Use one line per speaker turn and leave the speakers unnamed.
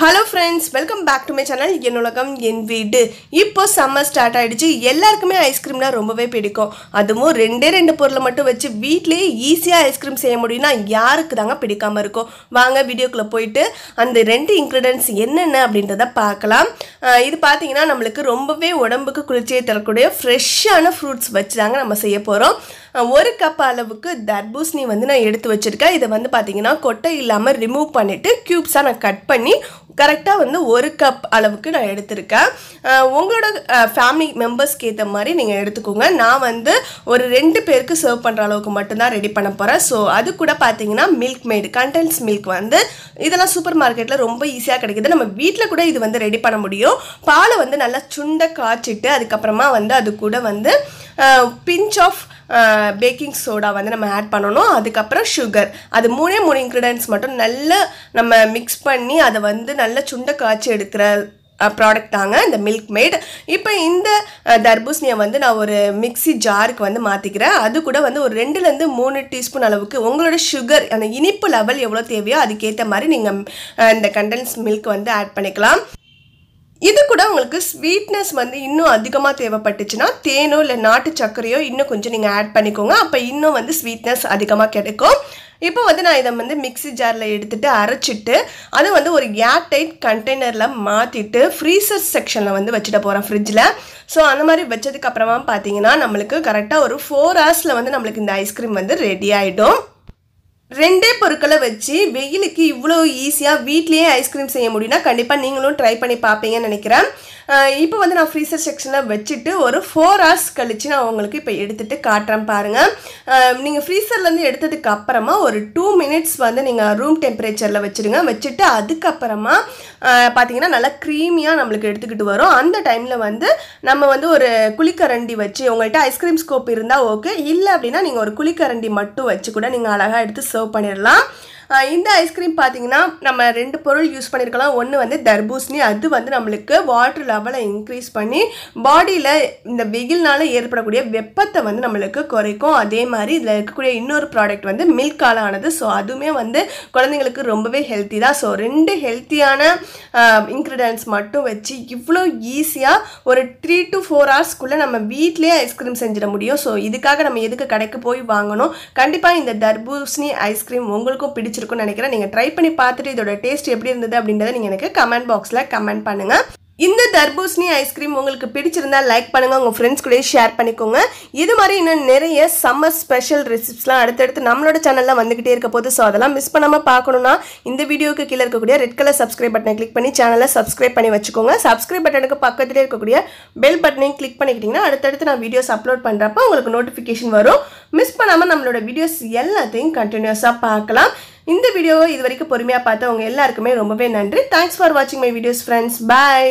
Hello friends welcome back to my channel என் உலகம் என் வீடு. இப்போ சம்மர் ஸ்டார்ட் ஆகிடுச்சு எல்லாருக்குமே ஐஸ்கிரீம்னா ரொம்பவே பிடிக்கும். அதுவும் ரெண்டே ரெண்டு பொருளை மட்டும் வச்சு வீட்லேயே ஈஸியாக ஐஸ்கிரீம் செய்ய முடியும்னா யாருக்கு தாங்க பிடிக்காமல் இருக்கும். வாங்க வீடியோக்குள்ளே போயிட்டு அந்த ரெண்டு இன்க்ரீடியன்ஸ் என்னென்ன அப்படின்றத பார்க்கலாம். இது பார்த்தீங்கன்னா நம்மளுக்கு ரொம்பவே உடம்புக்கு குளிர்ச்சியை தரக்கூடிய ஃப்ரெஷ்ஷான ஃப்ரூட்ஸ் வச்சு தாங்க நம்ம செய்ய போகிறோம் ஒரு கப் அளவுக்கு தர்பூசணி வந்து நான் எடுத்து வச்சுருக்கேன். இதை வந்து பார்த்தீங்கன்னா கொட்டை இல்லாமல் ரிமூவ் பண்ணிவிட்டு க்யூப்ஸாக நான் கட் பண்ணி கரெக்டாக வந்து ஒரு கப் அளவுக்கு நான் எடுத்திருக்கேன். உங்களோட ஃபேமிலி மெம்பர்ஸ்க்கு ஏற்ற மாதிரி நீங்கள் எடுத்துக்கோங்க. நான் வந்து ஒரு ரெண்டு பேருக்கு சர்வ் பண்ணுற அளவுக்கு மட்டும்தான் ரெடி பண்ண போகிறேன் ஸோ அது கூட பார்த்தீங்கன்னா மில்க் மேடு கண்டென்ஸ் மில்க் வந்து இதெல்லாம் சூப்பர் மார்க்கெட்டில் ரொம்ப ஈஸியாக கிடைக்கிது. நம்ம வீட்டில் கூட இது வந்து ரெடி பண்ண முடியும். பாலை வந்து நல்லா சுண்ட காய்ச்சிட்டு அதுக்கப்புறமா வந்து அது கூட வந்து பிஞ்ச் ஆஃப் பேக்கிங் சோடா வந்து நம்ம ஆட் பண்ணணும். அதுக்கப்புறம் சுகர் அது மூணே மூணு இன்க்ரீடியன்ஸ் மட்டும் நல்லா நம்ம மிக்ஸ் பண்ணி அதை வந்து நல்லா சுண்டை காய்ச்சி எடுக்கிற ப்ராடக்ட் தாங்க இந்த மில்க் மேட் இப்போ இந்த தர்பூசணியை வந்து நான் ஒரு மிக்ஸி ஜாருக்கு வந்து மாற்றிக்கிறேன் அது கூட வந்து ஒரு ரெண்டுலேருந்து மூணு டீஸ்பூன் அளவுக்கு உங்களோட சுகர் அந்த இனிப்பு லெவல் எவ்வளோ தேவையோ அதுக்கேற்ற மாதிரி நீங்கள் இந்த கண்டன்ஸ் மில்க் வந்து ஆட் பண்ணிக்கலாம். இது கூட உங்களுக்கு ஸ்வீட்னஸ் வந்து இன்னும் அதிகமாக தேவைப்பட்டுச்சுன்னா தேனோ இல்லை நாட்டு சர்க்கரையோ இன்னும் கொஞ்சம் நீங்கள் ஆட் பண்ணிக்கோங்க. அப்போ இன்னும் வந்து ஸ்வீட்னஸ் அதிகமாக கிடைக்கும். இப்போ வந்து நான் இதை வந்து மிக்ஸி ஜாரில் எடுத்துகிட்டு அரைச்சிட்டு அதை வந்து ஒரு ஏர் டைட் கண்டெய்னரில் மாற்றிட்டு ஃப்ரீசர் செக்ஷனில் வந்து வச்சுட்டு போகிறேன் ஃப்ரிட்ஜில் ஸோ அந்த மாதிரி வச்சதுக்கு அப்புறமா பார்த்தீங்கன்னா நம்மளுக்கு கரெக்டாக ஒரு ஃபோர் ஹவர்ஸில் வந்து நம்மளுக்கு இந்த ஐஸ்கிரீம் வந்து ரெடி ஆகிடும் ரெண்டே பொருட்களை வச்சு வெயிலுக்கு இவ்வளோ ஈஸியாக வீட்லேயே ஐஸ்கிரீம் செய்ய முடியும்னா கண்டிப்பாக நீங்களும் ட்ரை பண்ணி பார்ப்பீங்கன்னு நினைக்கிறேன். இப்போ வந்து நான் ஃப்ரீசர் செக்ஷனில் வச்சுட்டு ஒரு ஃபோர் ஹவர்ஸ் கழித்து நான் உங்களுக்கு இப்போ எடுத்துகிட்டு காட்டுறேன் பாருங்கள் நீங்கள் ஃப்ரீசர்லேருந்து எடுத்ததுக்கு அப்புறமா ஒரு டூ மினிட்ஸ் வந்து நீங்கள் ரூம் டெம்பரேச்சரில் வச்சுடுங்க வச்சுட்டு அதுக்கப்புறமா பார்த்தீங்கன்னா நல்லா க்ரீமியாக நம்மளுக்கு எடுத்துக்கிட்டு வரும். அந்த டைமில் வந்து நம்ம வந்து ஒரு குளிக்கரண்டி வச்சு உங்கள்கிட்ட ஐஸ்கிரீம் ஸ்கோப் இருந்தால் ஓகே இல்லை அப்படின்னா நீங்கள் ஒரு குளிக்கரண்டி மட்டும் வச்சு கூட நீங்கள் அழகாக எடுத்து சர்வ் பண்ணிடலாம். இந்த ஐஸ்கிரீம் பார்த்தீங்கன்னா நம்ம ரெண்டு பொருள் யூஸ் பண்ணியிருக்கலாம் ஒன்று வந்து தர்பூசணி அது வந்து நம்மளுக்கு வாட்டர் லெவலை இன்க்ரீஸ் பண்ணி பாடியில் இந்த வெயில்னால ஏற்படக்கூடிய வெப்பத்தை வந்து நம்மளுக்கு குறைக்கும். அதே மாதிரி இதில் இருக்கக்கூடிய இன்னொரு ப்ராடக்ட் வந்து மில்கால ஆனது ஸோ அதுவுமே வந்து குழந்தைங்களுக்கு ரொம்பவே ஹெல்த்தி தான். ஸோ ரெண்டு ஹெல்த்தியான இன்க்ரீடியன்ஸ் மட்டும் வச்சு இவ்வளோ ஈஸியாக ஒரு த்ரீ டு ஃபோர் ஹவர்ஸ்க்குள்ளே நம்ம வீட்டிலேயே ஐஸ்கிரீம் செஞ்சிட முடியும். ஸோ இதுக்காக நம்ம எதுக்கு கடைக்கு போய் வாங்கணும்? கண்டிப்பாக இந்த தர்பூசணி ஐஸ்கிரீம் உங்களுக்கும் பிடிச்சிருக்கும்னு நினைக்கிறேன். நீங்கள் ட்ரை பண்ணி பார்த்துட்டு இதோட டேஸ்ட் எப்படி இருந்தது அப்படின்றத நீங்கள் எனக்கு கமெண்ட் பாக்ஸில் கமெண்ட் பண்ணுங்கள் இந்த தர்பூசணி ஐஸ்கிரீம் உங்களுக்கு பிடிச்சிருந்தா லைக் பண்ணுங்கள் உங்கள் ஃப்ரெண்ட்ஸ் கூட ஷேர் பண்ணிக்கோங்க. இது மாதிரி இன்னும் நிறைய சம்மர் ஸ்பெஷல் ரெசிப்ஸ்லாம் அடுத்தடுத்து நம்மளோட சேனலில் வந்துக்கிட்டே இருக்க போது ஸோ அதெல்லாம் மிஸ் பண்ணாமல் பார்க்கணுன்னா இந்த வீடியோக்கு கீழே இருக்கக்கூடிய ரெட் கலர் சப்ஸ்கிரைப் பட்டனை கிளிக் பண்ணி சேனலை சப்ஸ்கிரைப் பண்ணி வச்சுக்கோங்க. சப்ஸ்கிரைப் பட்டனுக்கு பக்கத்துலேயே இருக்கக்கூடிய பெல் பட்டனையும் கிளிக் பண்ணிக்கிட்டிங்கன்னா அடுத்தடுத்து நான் வீடியோஸ் அப்லோட் பண்ணுறப்ப உங்களுக்கு நோட்டிஃபிகேஷன் வரும். மிஸ் பண்ணாமல் நம்மளோட வீடியோஸ் எல்லாத்தையும் கண்டினியூஸாக பார்க்கலாம். இந்த வீடியோவை இது வரைக்கும் பொறுமையாக பார்த்தவங்க எல்லாருக்குமே ரொம்பவே நன்றி. தேங்க்ஸ் ஃபார் வாட்சிங் மை வீடியோஸ் ஃப்ரெண்ட்ஸ் பாய்